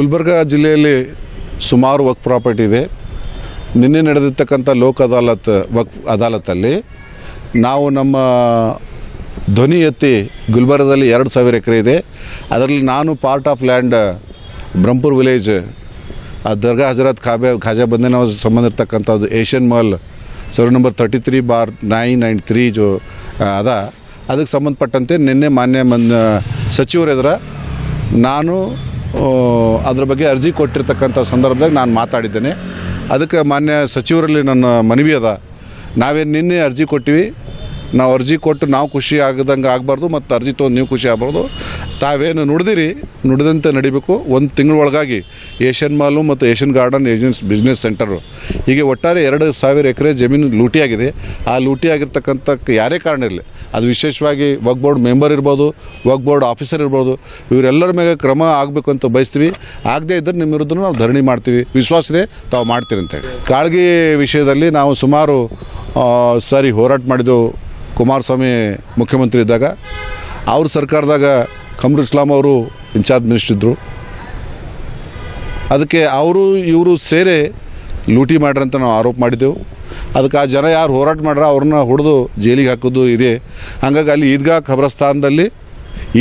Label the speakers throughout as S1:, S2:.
S1: ಗುಲ್ಬರ್ಗ ಜಿಲ್ಲೆಯಲ್ಲಿ ಸುಮಾರು ವಕ್ ಪ್ರಾಪರ್ಟಿ ಇದೆ. ನಿನ್ನೆ ನಡೆದಿರ್ತಕ್ಕಂಥ ಲೋಕ್ ಅದಾಲತ್, ವಕ್ ಅದಾಲತ್ತಲ್ಲಿ ನಾವು ನಮ್ಮ ಧ್ವನಿ ಎತ್ತಿ ಗುಲ್ಬರ್ಗದಲ್ಲಿ ಎರಡು ಸಾವಿರ ಎಕರೆ ಇದೆ. ಅದರಲ್ಲಿ ನಾನು part of land Brahmapur village ಆ ದರ್ಗಾ ಹಜರತ್ ಖಾಬೆ, ಖಾಜಾ ಬಂದೇನ ಸಂಬಂಧ ಇರ್ತಕ್ಕಂಥದ್ದು Asian mall sir number thirty three bar nine nine three ಜೋ ಅದ. ಅದಕ್ಕೆ ಸಂಬಂಧಪಟ್ಟಂತೆ ನಿನ್ನೆ ಮಾನ್ಯ ಮನ್ ಸಚಿವರ ಎದುರ ನಾನು ಅದ್ರ ಬಗ್ಗೆ ಅರ್ಜಿ ಕೊಟ್ಟಿರ್ತಕ್ಕಂಥ ಸಂದರ್ಭದಾಗ ನಾನು ಮಾತಾಡಿದ್ದೇನೆ. ಅದಕ್ಕೆ ಮಾನ್ಯ ಸಚಿವರಲ್ಲಿ ನನ್ನ ಮನವಿ ಅದ. ನಾವೇನು ನಿನ್ನೆ ಅರ್ಜಿ ಕೊಟ್ಟಿವಿ. ನಾವು ಅರ್ಜಿ ಕೊಟ್ಟು ನಾವು ಖುಷಿ ಆಗದಂಗೆ ಆಗಬಾರ್ದು ಮತ್ತು ಅರ್ಜಿ ತೊಗೊಂಡು ನೀವು ಖುಷಿ ಆಗಬಾರ್ದು. ತಾವೇನು ನುಡಿದಿರಿ? ನುಡಿದಂತೆ ನಡಿಬೇಕು. ಒಂದು ತಿಂಗಳೊಳಗಾಗಿ ಏಷ್ಯನ್ ಮಾಲು ಮತ್ತು Asian garden agencies business centre. ಹೀಗೆ ಒಟ್ಟಾರೆ ಎರಡು ಸಾವಿರ ಎಕರೆ ಜಮೀನು ಲೂಟಿಯಾಗಿದೆ. ಆ ಲೂಟಿಯಾಗಿರ್ತಕ್ಕಂಥ ಯಾರೇ ಕಾರಣ ಇರಲಿ. ಅದು ವಿಶೇಷವಾಗಿ ವಕ್ ಬೋರ್ಡ್ ಮೆಂಬರ್ ಇರ್ಬೋದು ವಕ್ ಬೋರ್ಡ್ ಆಫೀಸರ್ ಇರ್ಬೋದು, ಇವರೆಲ್ಲರ ಮೇಲೆ ಕ್ರಮ ಆಗಬೇಕು ಅಂತ ಬಯಸ್ತೀವಿ. ಆಗದೇ ಇದ್ದರೆ ನಿಮ್ಮ ವಿರುದ್ಧ ನಾವು ಧರಣಿ ಮಾಡ್ತೀವಿ. ವಿಶ್ವಾಸ ಇದೆ, ತಾವು ಮಾಡ್ತೀರಿ ಅಂತೇಳಿ ಕಾಳ್ಗಿ ವಿಷಯದಲ್ಲಿ ನಾವು ಸುಮಾರು ಸಾರಿ ಹೋರಾಟ ಮಾಡಿದ್ದೆವು ಕುಮಾರಸ್ವಾಮಿ ಮುಖ್ಯಮಂತ್ರಿ ಇದ್ದಾಗ. ಅವ್ರ ಸರ್ಕಾರದಾಗ ಕಮರು ಇಸ್ಲಾಂ ಅವರು ಇನ್ಚಾರ್ಜ್ ಮಿನಿಸ್ಟರ್ ಇದ್ದರು ಅದಕ್ಕೆ ಅವರು, ಇವರು ಸೇರಿ ಲೂಟಿ ಮಾಡ್ರಂತ ನಾವು ಆರೋಪ ಮಾಡಿದ್ದೆವು. ಅದಕ್ಕೆ ಆ ಜನ ಯಾರು ಹೋರಾಟ ಮಾಡ್ರ ಅವ್ರನ್ನ ಹೊಡೆದು ಜೈಲಿಗೆ ಹಾಕೋದು ಇದೆ. ಹಂಗಾಗಿ ಅಲ್ಲಿ ಈದ್ಗಾ ಖಬ್ರಸ್ಥಾನದಲ್ಲಿ,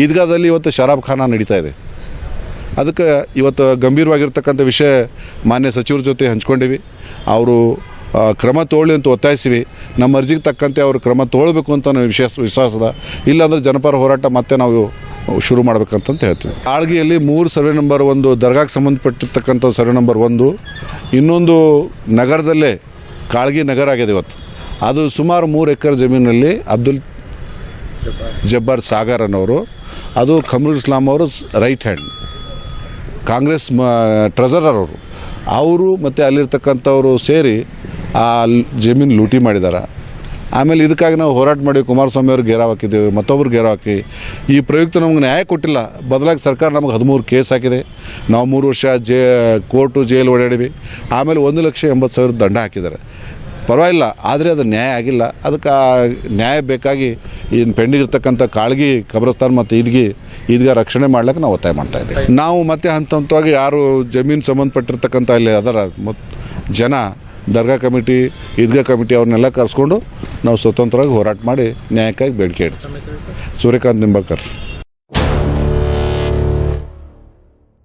S1: ಈದ್ಗಾದಲ್ಲಿ ಇವತ್ತು ಶರಾಬ್ ಖಾನ ನಡೀತಾ ಇದೆ. ಅದಕ್ಕೆ ಇವತ್ತು ಗಂಭೀರವಾಗಿರ್ತಕ್ಕಂಥ ವಿಷಯ ಮಾನ್ಯ ಸಚಿವರ ಜೊತೆ ಹಂಚ್ಕೊಂಡಿವಿ. ಅವರು ಕ್ರಮ ತೋಳಿ ಅಂತ ಒತ್ತಾಯಿಸಿವಿ. ನಮ್ಮ ಅರ್ಜಿಗೆ ತಕ್ಕಂತೆ ಅವರು ಕ್ರಮ ತಗೊಳ್ಬೇಕು ಅಂತ ನಾವು ವಿಶ್ವಾಸ, ವಿಶ್ವಾಸದ. ಇಲ್ಲಾಂದ್ರೆ ಜನಪರ ಹೋರಾಟ ಮತ್ತೆ ನಾವು ಶುರು ಮಾಡ್ಬೇಕಂತಂತ ಹೇಳ್ತೀವಿ. ಆಳ್ಗಿಯಲ್ಲಿ ಮೂರು ಸರ್ವೆ ನಂಬರ್ ಒಂದು, ದರ್ಗಾಕ್ಕೆ ಸಂಬಂಧಪಟ್ಟಿರ್ತಕ್ಕಂಥ ಸರ್ವೆ ನಂಬರ್ ಒಂದು. ಇನ್ನೊಂದು ನಗರದಲ್ಲೇ ಕಾಳ್ಗಿ ನಗರ ಆಗಿದೆ ಇವತ್ತು. ಅದು ಸುಮಾರು ಮೂರು ಎಕರೆ ಜಮೀನಲ್ಲಿ ಅಬ್ದುಲ್ ಜಬ್ಬಾರ್ ಸಾಗರ್ ಅನ್ನೋರು ಅದು ಖಮರುಲ್ ಇಸ್ಲಾಂ ಅವರು ರೈಟ್ ಹ್ಯಾಂಡ್. ಕಾಂಗ್ರೆಸ್ ಮ ಟ್ರೆಸರರ್ ಅವರು ಅವರು ಮತ್ತು ಅಲ್ಲಿರ್ತಕ್ಕಂಥವರು ಸೇರಿ ಆ ಜಮೀನು ಲೂಟಿ ಮಾಡಿದ್ದಾರೆ ಆಮೇಲೆ ಇದಕ್ಕಾಗಿ ನಾವು ಹೋರಾಟ ಮಾಡಿ ಕುಮಾರಸ್ವಾಮಿ ಅವ್ರಿಗೆ ಗೇರಾವ್ ಹಾಕಿದ್ದೇವೆ ಮತ್ತೊಬ್ರು ಗೇರಾವ್ ಹಾಕಿ. ಈ ಪ್ರಯುಕ್ತ ನಮ್ಗೆ ನ್ಯಾಯ ಕೊಟ್ಟಿಲ್ಲ. ಬದಲಾಗಿ ಸರ್ಕಾರ ನಮಗೆ ಹದಿಮೂರು ಕೇಸ್ ಹಾಕಿದೆ. ನಾವು ಮೂರು ವರ್ಷ ಜೇ, ಕೋರ್ಟು ಜೈಲು ಓಡಾಡಿವಿ. ಆಮೇಲೆ ಒಂದು ಲಕ್ಷ ಎಂಬತ್ತು ಸಾವಿರ ದಂಡ ಹಾಕಿದ್ದಾರೆ. ಪರವಾಗಿಲ್ಲ, ಆದರೆ ಅದು ನ್ಯಾಯ ಆಗಿಲ್ಲ. ಅದಕ್ಕೆ ನ್ಯಾಯ ಬೇಕಾಗಿ ಇನ್ನು ಪೆಂಡಿಗಿರ್ತಕ್ಕಂಥ ಕಾಳ್ಗಿ, ಕಬ್ರಸ್ತಾನ್ ಮತ್ತು ಇದ್ಗಿ ಈದ್ಗ ರಕ್ಷಣೆ ಮಾಡ್ಲಿಕ್ಕೆ ನಾವು ಒತ್ತಾಯ ಮಾಡ್ತಾ ಇದ್ದೀವಿ. ನಾವು ಮತ್ತೆ ಹಂತ ಹಂತವಾಗಿ ಯಾರು ಜಮೀನು ಸಂಬಂಧಪಟ್ಟಿರ್ತಕ್ಕಂಥ ಇಲ್ಲಿ ಅದರ ಜನ, ದರ್ಗಾ ಕಮಿಟಿ, ಈದ್ಗಾ ಕಮಿಟಿ ಅವ್ರನ್ನೆಲ್ಲ ಕರೆಸ್ಕೊಂಡು ನಾವು ಸ್ವತಂತ್ರವಾಗಿ ಹೋರಾಟ ಮಾಡಿ ನ್ಯಾಯಕ್ಕಾಗಿ ಬೇಡಿಕೆ ಇಡ್ತೀವಿ. ಸೂರ್ಯಕಾಂತ್ ನಿಂಬಾಳ್ಕರ್.